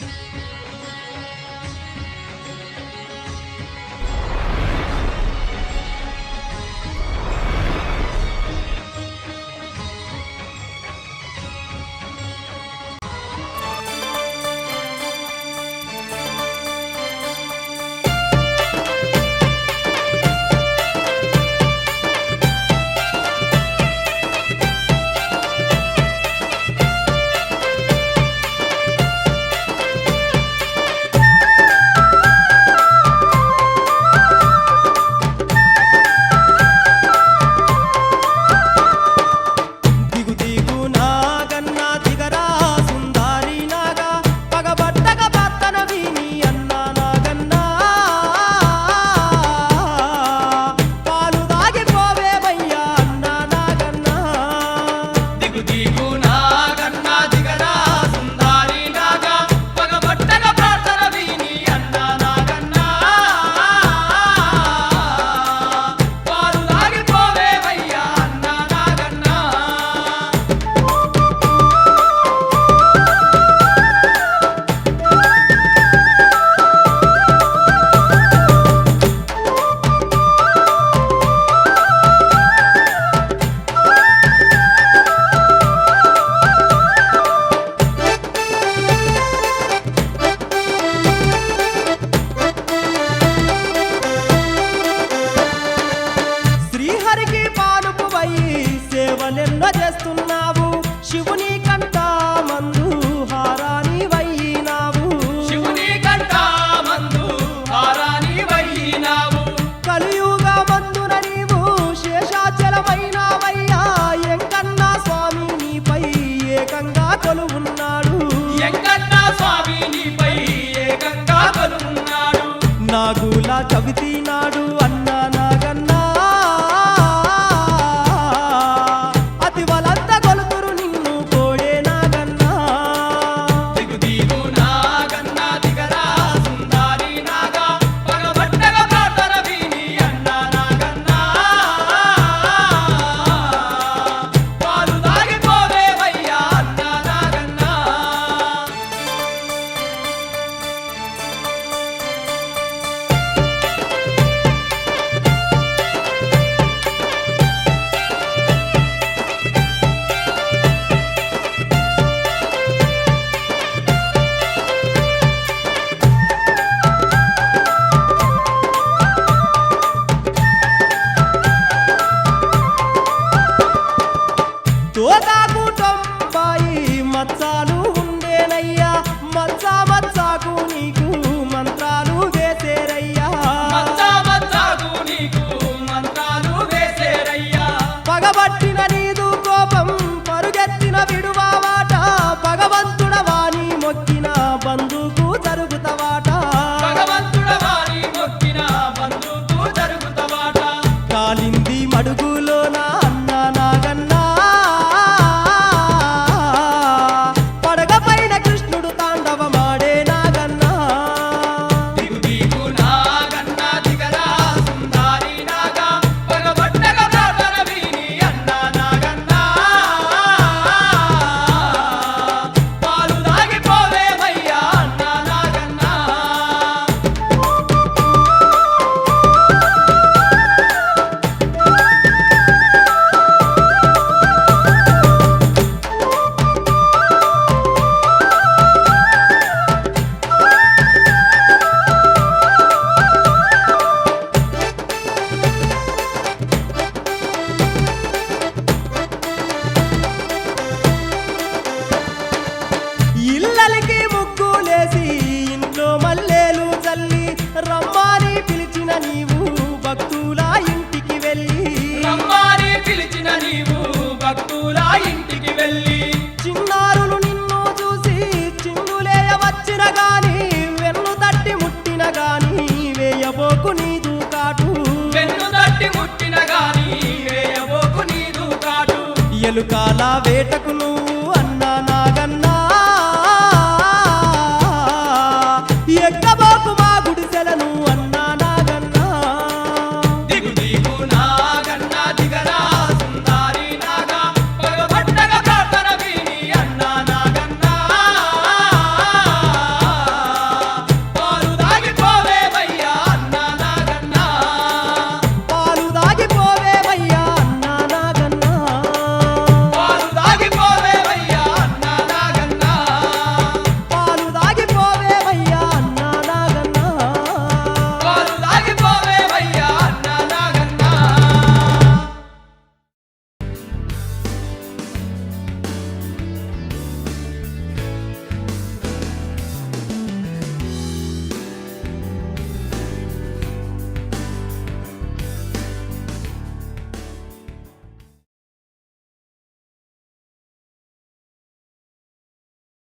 Bye. తోడు ఉన్నాడు. స్వామి నీపై ఏకంగా দাদা ఇంటికి వెళ్ళి చిన్నారులు నిన్ను చూసి చిన్నులేయ వచ్చిన గాని వెన్ను తట్టి ముట్టిన గాని వేయబోకు నీదు కాటు. వెన్ను తట్టి ముట్టిన గాని వేయబోకు నీదు కాటు. ఎలుకాల వేటకు నువ్వు అన్నా నాగన్నా